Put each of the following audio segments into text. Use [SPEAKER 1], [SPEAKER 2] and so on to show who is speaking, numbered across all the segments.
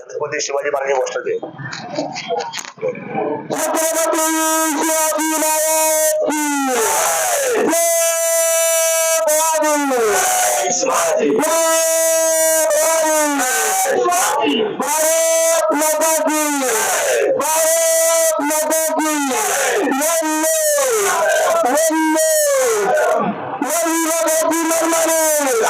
[SPEAKER 1] छत्रपती शिवाजी महाराज गोष्ट ते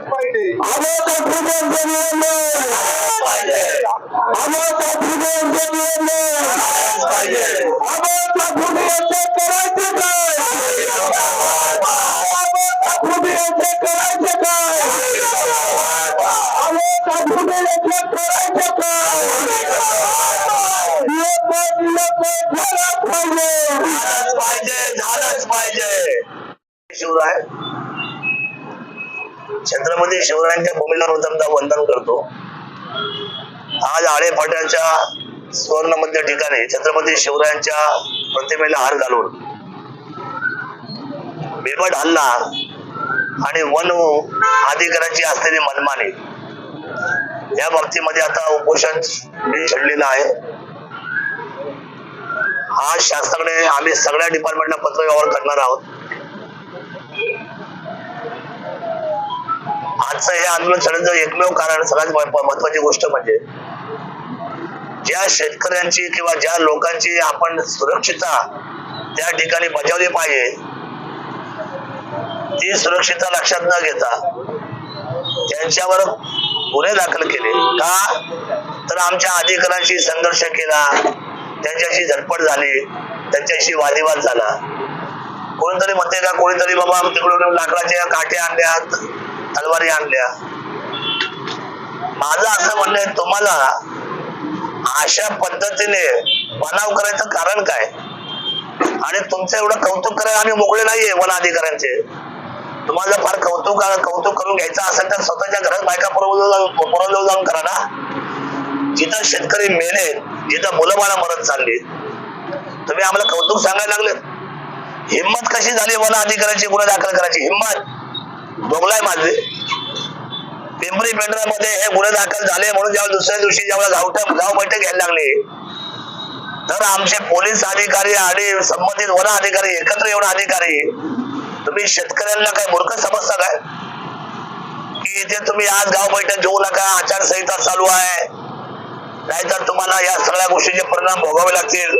[SPEAKER 1] আমাদের জীবন জমিয়ে নেই আমাদের
[SPEAKER 2] জীবন জমিয়ে নেই আমাদের ভূমিকে করাইতে চাই আমাদের ভূমিকে করাইতে চাই আমাদের ভূমিকে করাইতে চাই নিরাপদ নিরাপদ ধারাজ পাইলে
[SPEAKER 1] ধারাজ পাইলে ধারাজ পাইলে শুরু হয় छत्रपती शिवरायांच्या भूमीला उतरता वंदन करतो. आज आळे सुवर्णमध्य ठिकाणी छत्रपती शिवरायांच्या प्रतिमेला हार घालून बेबट हल्ला आणि वन अधिकाराची असलेली मनमानी. या बाबतीमध्ये आता उपोषण मी आहे. आज शासनाकडे आम्ही सगळ्या डिपार्टमेंटला पत्र व्यवहार करणार आहोत. आजचं हे आंदोलन झाल्याचं एकमेव कारण सगळ्यात महत्वाची गोष्ट म्हणजे ज्या शेतकऱ्यांची किंवा ज्या लोकांची आपण सुरक्षितता त्या ठिकाणी बजावली पाहिजे ती सुरक्षितता लक्षात न घेता त्यांच्यावर गुन्हे दाखल केले. का? तर आमच्या अधिकाऱ्यांशी संघर्ष केला त्यांच्याशी झटपट झाली त्यांच्याशी वादिवाद झाला. कोणीतरी म्हणते का कोणीतरी बाबा तिकडून लाकडाच्या काठ्या आणल्यात तलवारी आणल्या. माझं असं म्हणणं आहे तुम्हाला अशा पद्धतीने बनाव करायचं कारण काय? आणि तुमचं एवढं कौतुक करायला आम्ही मोकळे नाहीये वन अधिकाऱ्यांचे तुम्हाला फार कौतुक कौतुक करून घ्यायचं असेल तर स्वतःच्या घरात बायका पुरवलं जाऊन जाऊन करा ना. जिथं शेतकरी मेले जिथं मुलं बाळा मरत चालली. तुम्ही आम्हाला कौतुक सांगायला लागले? हिंमत कशी झाली वन अधिकाऱ्याची गुन्हा दाखल करायची? हिंमत! बोगलाय माझे. पिंपरी पेंढऱ्यामध्ये हे गुन्हे दाखल झाले म्हणून जेव्हा दुसऱ्या दिवशी जेव्हा धावट धाव बैठक घ्यायला लागली तर आमचे पोलीस अधिकारी आणि संबंधित वन अधिकारी एकत्र येऊन अधिकारी तुम्ही शेतकऱ्यांना काय मूर्ख समजता काय? की इथे तुम्ही आज गाव बैठक घेऊ नका आचारसंहिता चालू आहे. नाहीतर तुम्हाला या सगळ्या गोष्टीचे परिणाम भोगावे लागतील.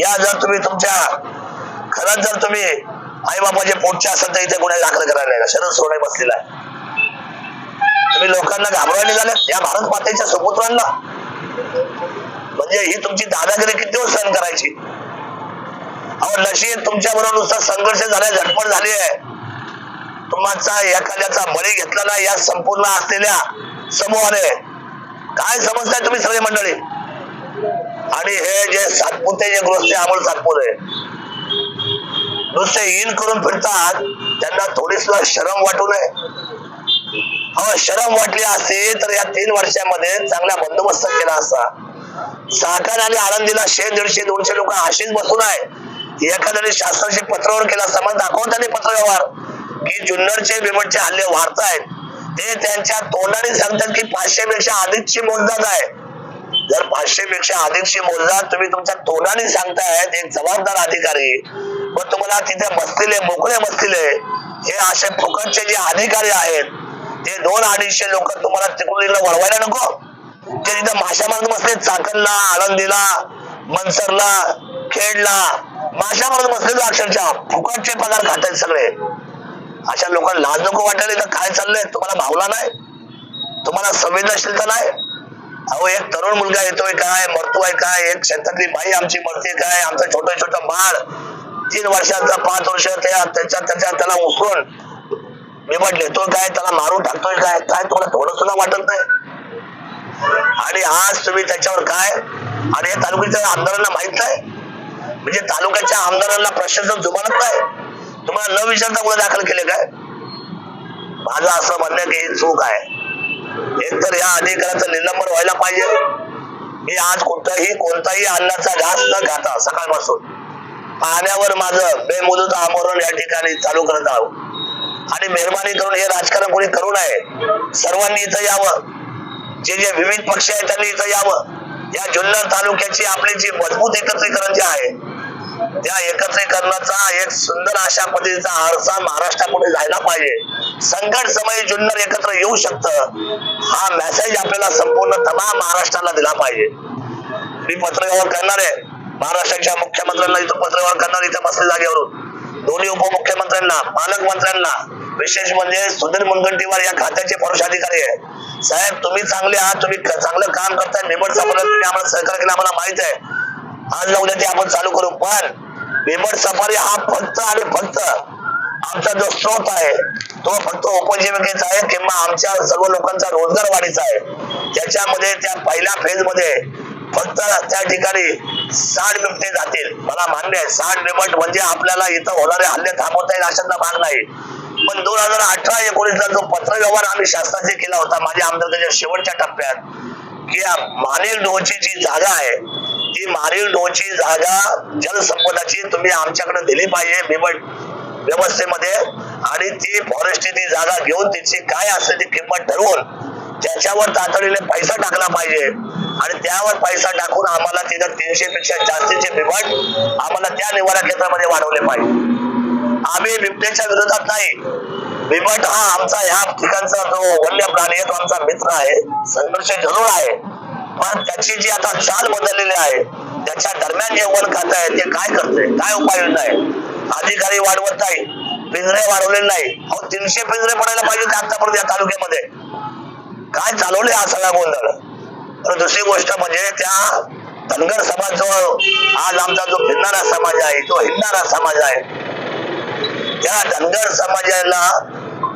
[SPEAKER 1] या जर तुम्ही तुमच्या खरंच जर तुम्ही आई बाबाचे पोटचे असेल तर इथे गुन्हे दाखल करायला नाही शरद सोडे बसलेला आहे. तुम्ही लोकांना घाबरवायला निघाले या भारत मातेच्या सुपुत्रांना? म्हणजे ही तुमची दादागिरी किती दिवस सहन करायची? अहो नशीब तुमच्या बरोबर नुसता संघर्ष झालाय झटपट झाली आहे. तुमचा एखाद्याचा बळी घेतला या संपूर्ण असलेल्या समूहाने. काय समजताय तुम्ही सगळे मंडळी? आणि हे जे सातपुते जे गृहस्थ अमोल सातपुते. नुसते इन करून फिरतात. त्यांना थोडीस शरम वाटू नये. हो शरम वाटली असते तर या तीन वर्षामध्ये चांगला बंदोबस्त केला असता साखर आणि आळंदीला शे दीडशे दोनशे लोक अशीच बसून आहे एखाद्याने शासनाशी पत्रावर केला समज दाखवून त्यांनी पत्र व्यवहार की जुन्नरचे बिमटचे हल्ले वाढतायत ते त्यांच्या तोंडाने सांगतात की पाचशे पेक्षा अधिकची मोजदाद आहे. जर पाचशे पेक्षा अधिकची मोजदाद तुम्ही तुमच्या तोंडाने सांगतायत एक जबाबदार अधिकारी. व तुम्हाला तिथे बसलेले मोकळे बसलेले हे असे फुकटचे जे अधिकारी आहेत ते दोन अडीचशे लोक तुम्हाला तिकडून इकडे वळवायला नको. ते तिथे माशा मारत बसले चाकणला आनंदीला मनसरला खेडला माशा मारत बसलेलो अक्षरशः फुकटचे पगार खातात सगळे. अशा लोकांना लाज नको वाटायला तर काय चाललंय तुम्हाला भावला नाही? तुम्हाला संवेदनशीलता नाही? अहो एक तरुण मुलगा येतोय काय मरतोय काय एक शेतातली बाई आमची मरते काय आमचं छोटं छोटं बाळ तीन वर्षाचा पाच वर्ष त्याच्या त्याच्या त्याला मी बिबट तो काय त्याला मारून टाकतोय काय? काय तुम्हाला थोडं सुद्धा वाटत नाही? आणि आज तुम्ही त्याच्यावर काय? आणि हे तालुक्याच्या आमदारांना माहीत नाही? म्हणजे तालुक्याच्या आमदारांना प्रशासन जुमानत नाही. तुम्हाला न विचारता गुन्हे दाखल केले काय? माझं असं म्हणणं की ही चूक आहे. एकतर या अधिकाऱ्याचं निलंबन व्हायला पाहिजे. मी आज कुठंही कोणताही अन्नाचा घास न खाता सकाळपासून पाण्यावर माझं बेमुदत आमरण या ठिकाणी चालू करत आहोत. आणि मेहरबानी करून हे राजकारण कोणी करू नये सर्वांनी इथं यावं. जे जे विविध पक्ष आहेत त्यांनी इथं यावं. या जुन्नर तालुक्याची आपली जी मजबूत एकत्रीकरण जे आहे त्या एकत्रीकरणाचा एक सुंदर अशा पद्धतीचा आरसा महाराष्ट्रापुढे जायला पाहिजे. संकट समय जुन्नर एकत्र येऊ शकतं हा मेसेज आपल्याला संपूर्ण तमाम महाराष्ट्राला दिला पाहिजे. मी पत्रव्यवहार करणार आहे. महाराष्ट्राच्या मुख्यमंत्र्यांना इथं पत्रव्यवहार करणार इथं बसले जागेवरून. दोन्ही उपमुख्यमंत्र्यांना पालकमंत्र्यांना विशेष म्हणजे सुधीर मुनगंटीवार या खात्याचे पुरुष अधिकारी आहे साहेब तुम्ही चांगले आहात तुम्ही चांगलं काम करताय निबड सापडत तुम्ही आम्हाला सहकार्य केला आम्हाला माहीत आहे. आज ना उद्या ते आपण चालू करू पण बिबट सफारी हा फक्त आणि फक्त आमचा जो स्रोत आहे तो फक्त उपजीविकेचा आहे किंवा आमच्या सर्व लोकांचा रोजगार वाढीचा आहे. त्याच्यामध्ये त्या पहिल्या फेजमध्ये फक्त त्या ठिकाणी साठ बिबटे जातील. मला मान्य आहे साठ बिबट म्हणजे आपल्याला इथं होणारे हल्ले थांबवता येईल अशातला भाग नाही. पण दोन हजार अठरा एकोणीसला जो पत्रव्यवहार आम्ही शासनाचे केला होता माझ्या आमदारकीच्या शेवटच्या टप्प्यात की या मारील डोची जी जागा आहे ती मारील डोची जागा जलसंपदाची तुम्ही आमच्याकडे दिली पाहिजे बिबट व्यवस्थेमध्ये. आणि ती फॉरेस्टची ती जागा घेऊन तिची काय असेल ती किंमत ठरवून त्याच्यावर तातडीने पैसा टाकला पाहिजे. आणि त्यावर पैसा टाकून आम्हाला तिथं तीनशे पेक्षा जास्तीचे बिबट आम्हाला त्या निवारा केंद्रामध्ये वाढवले पाहिजे. आम्ही बिबट्याच्या विरोधात नाही. बिबट हा आमचा ह्या ठिकाणचा जो वन्य प्राणी आहे तो आमचा मित्र आहे संघर्ष जरूर आहे. पण त्याची जी आता चाल बदललेली आहे त्याच्या दरम्यान जे वन खात आहे ते काय करते काय उपाययोजना आहे? अधिकारी वाढवत नाही पिंजरे वाढवलेले नाही. अहो तीनशे पिंजरे पडायला पाहिजे आतापर्यंत या तालुक्यामध्ये. काय चालवले हा सगळा गोंधळ? तर दुसरी गोष्ट म्हणजे त्या धनगर समाज जो आज आमचा जो फिरणारा समाज आहे जो हिंडणारा समाज आहे त्या धनगर समाजाला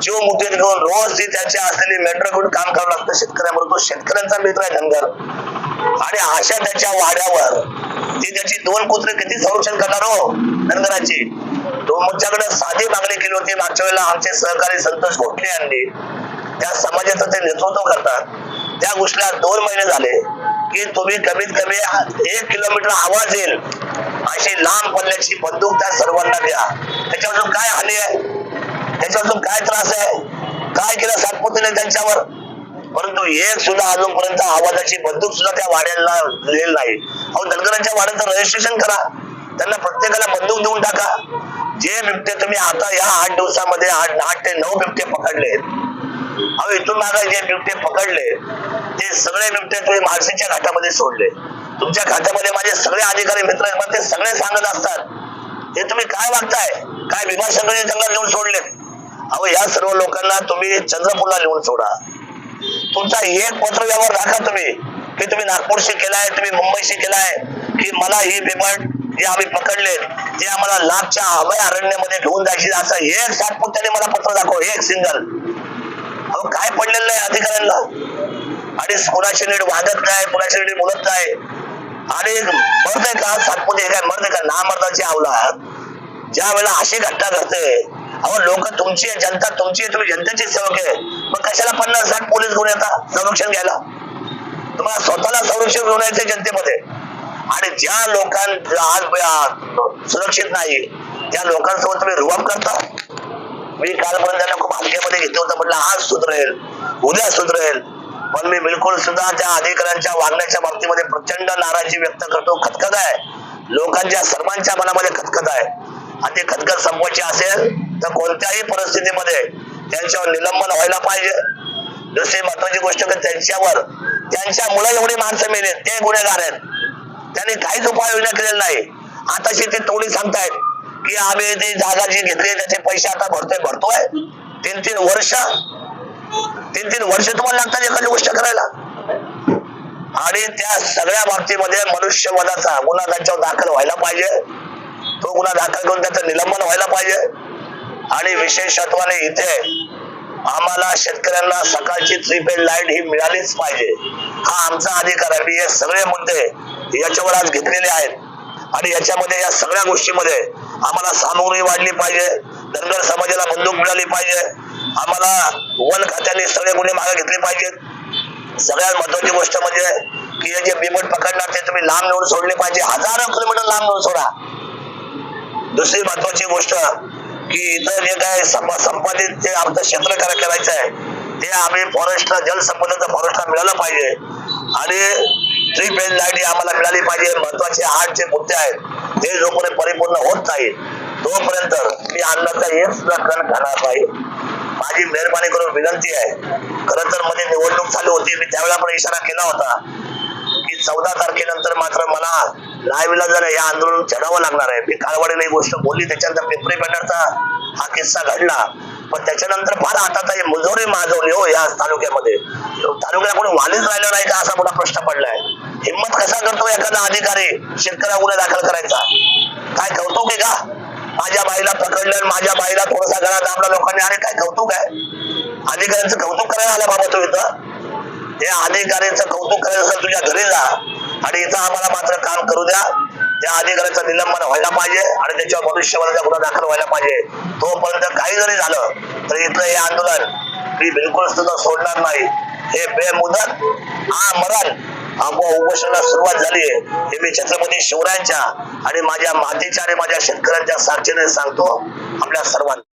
[SPEAKER 1] जीव मुठीत घेऊन रोज ती त्याची असलेली मेट्रो घेऊन काम करावं लागतं शेतकऱ्याबरोबर तो शेतकऱ्यांचा मित्र आहे धनगर. आणि अशा त्याच्या वाड्यावर ती त्याची दोन कुत्रे किती संरक्षण करणार हो धनगराची? तुमच्याकडे साधी मागणी केली होती मागच्या वेळेला आमचे सहकारी संतोष घोटले यांनी त्या समाजाचं ते नेतृत्व करतात. त्या गोष्टीला दोन महिने झाले की तुम्ही कमीत कमी एक किलोमीटर आवाज येईल अशी लांब पल्ल्याची बंदूक त्या सर्वांना द्या. त्याच्यापासून काय हानी आहे? त्याच्यापासून काय त्रास आहे? काय केलं सातपुतीने त्यांच्यावर? परंतु एक सुद्धा अजूनपर्यंत आवाजाची बंदूक सुद्धा त्या वाड्याला दिलेली नाही. अहो धनगरांच्या वाड्याचं रजिस्ट्रेशन करा. त्यांना प्रत्येकाला बंदूक देऊन टाका. जे बिबटे तुम्ही आता या आठ दिवसामध्ये आठ आठ ते नऊ बिबटे पकडले अहो इथून मागे जे बिबटे पकडले ते सगळे बिबटे तुम्ही माळशीच्या घाटामध्ये सोडले. तुमच्या घाटामध्ये माझे सगळे अधिकारी मित्र ते सगळे सांगत असतात. हे तुम्ही काय वागताय? काय भीमाशंकरजी जंगलात नेऊन सोडलेत? अहो या सर्व लोकांना तुम्ही चंद्रपूरला नेऊन सोडा. तुमचा एक पत्र व्यवहार राखा तुम्ही की तुम्ही नागपूरशी केलाय तुम्ही मुंबईशी केलाय की मला ही बिबट जे आम्ही पकडले ते आम्हाला लाभच्या अभय अरण्यामध्ये घेऊन जायची असं एक सातपुत्याने मला पत्र दाखव एक सिंगल. अहो काय पडलेलं आहे अधिकाऱ्यांना? आणि कुणाची नीट वागत काय कुणाची नीट बोलत काय आणि मरते का? सातपुते काय मरते का? ना मरताची आवला ज्या वेळेला अशी घटना घडते अहो लोक तुमची आहे, जनता तुमची आहे, तुम्ही जनतेची सेवक आहे. मग कशाला पन्नास साठ पोलीस घेऊन येतात संरक्षण घ्यायला? तुम्हाला स्वतःला संरक्षण घेऊन यायचं जनतेमध्ये. आणि ज्या लोकांना आज सुरक्षित नाही त्या लोकांसोबत तुम्ही रुवाब करता. मी कालपर्यंत त्यांना खूप हलक्यामध्ये घेतलं होतं. म्हटलं आज सुधरेल. उद्या सुधरेल. पण मी बिलकुल सुद्धा त्या अधिकाऱ्यांच्या वागण्याच्या बाबतीमध्ये प्रचंड नाराजी व्यक्त करतो. खतखत आहे. लोकांच्या सर्वांच्या मनामध्ये खतखत आहे. आणि ते खतखत संपवायची असेल तर कोणत्याही परिस्थितीमध्ये त्यांच्यावर निलंबन व्हायला पाहिजे. दुसरी महत्वाची गोष्ट की त्यांच्यावर त्यांच्यामुळे एवढी माणसं मेले ते गुन्हेगार आहेत. त्यांनी काहीच उपाययोजना केलेला नाही. आताशी ते तोडी सांगतायत. की आम्ही ती जागा जी घेतली त्याचे पैसे आता भरतोय भरतोय. तीन तीन वर्ष तीन तीन वर्ष तुम्हाला लागतात एखादी गोष्ट करायला. आणि त्या सगळ्या बाबतीमध्ये मनुष्यवधाचा गुन्हा त्यांच्यावर दाखल व्हायला पाहिजे. तो गुन्हा दाखल करून त्याचं निलंबन व्हायला पाहिजे. आणि विशेषत्वाने इथे आम्हाला शेतकऱ्यांना सकाळची थ्री पेड लाइट ही मिळालीच पाहिजे. हा आमचा अधिकार आहे. मी हे सगळे मुद्दे याच्यावर आज घेतलेले आहेत. आणि याच्यामध्ये या सगळ्या गोष्टीमध्ये आम्हाला सामग्री वाढली पाहिजे धनगर समाजाला बंदूक मिळाली पाहिजे आम्हाला वन खात्याने सगळे गुन्हे मागे घेतले पाहिजेत सगळ्यात महत्वाची गोष्ट म्हणजे की हे जे बिबट पकडणार ते तुम्ही लांब नेऊन सोडले पाहिजे. हजारो किलोमीटर लांब नेऊन सोडा. दुसरी महत्वाची गोष्ट की इतर जे काय संपादित जे आमचं क्षेत्र करायचं आहे ते आम्ही फॉरेस्टला जलसंपदाचं फॉरेस्टला मिळालं पाहिजे. आणि थ्री फेज लाइट आम्हाला मिळाली पाहिजे. महत्त्वाचे आठ जे मुद्दे आहेत ते जोपर्यंत परिपूर्ण होत नाही तोपर्यंत मी अन्नाचा एक सुद्धा कण खाणार नाही. माझी मेहरबानी करून विनंती आहे. खरं तर मध्ये निवडणूक चालू होती. मी त्यावेळेला पण इशारा केला होता की चौदा तारखेनंतर मात्र मला लाईव्हला जर हे आंदोलन चढावं लागणार आहे. मी कालवाडीला ही गोष्ट बोलली. त्याच्यानंतर पिंपरी पेंढरचा हा किस्सा घडला. पण त्याच्यानंतर फार आता तर मुजोरी माजवली हो या तालुक्यामध्ये. तालुक्याला कोणी वालीच राहिलं नाही का? असा मोठा प्रश्न पडलाय. हिंमत कसा करतो एखादा अधिकारी शेतकऱ्या गुन्हा दाखल करायचा? काय कौतुक आहे का? माझ्या बाईला पकडलं आणि माझ्या बाईला थोडासा घरात दाबला लोकांनी. आणि काय कौतुक आहे? अधिकाऱ्यांचं कौतुक करायला आला बाबा तू इथं. या अधिकाऱ्यांचं कौतुक करायचं असेल तुझ्या घरी जा. आणि इथं आम्हाला मात्र काम करू द्या. त्या अधिकाऱ्याचं निलंबन व्हायला पाहिजे आणि त्याच्यावर मनुष्यबळाचा गुन्हा दाखल व्हायला पाहिजे. तोपर्यंत काही जरी झालं तर इथलं हे आंदोलन मी बिलकुल सुद्धा सोडणार नाही. हे बेमुदत हा आंबा उपोषणाला सुरुवात झाली हे मी छत्रपती शिवरायांच्या आणि माझ्या मातेच्या आणि माझ्या शेतकऱ्यांच्या साक्षीने सांगतो. आपल्या सर्वांना.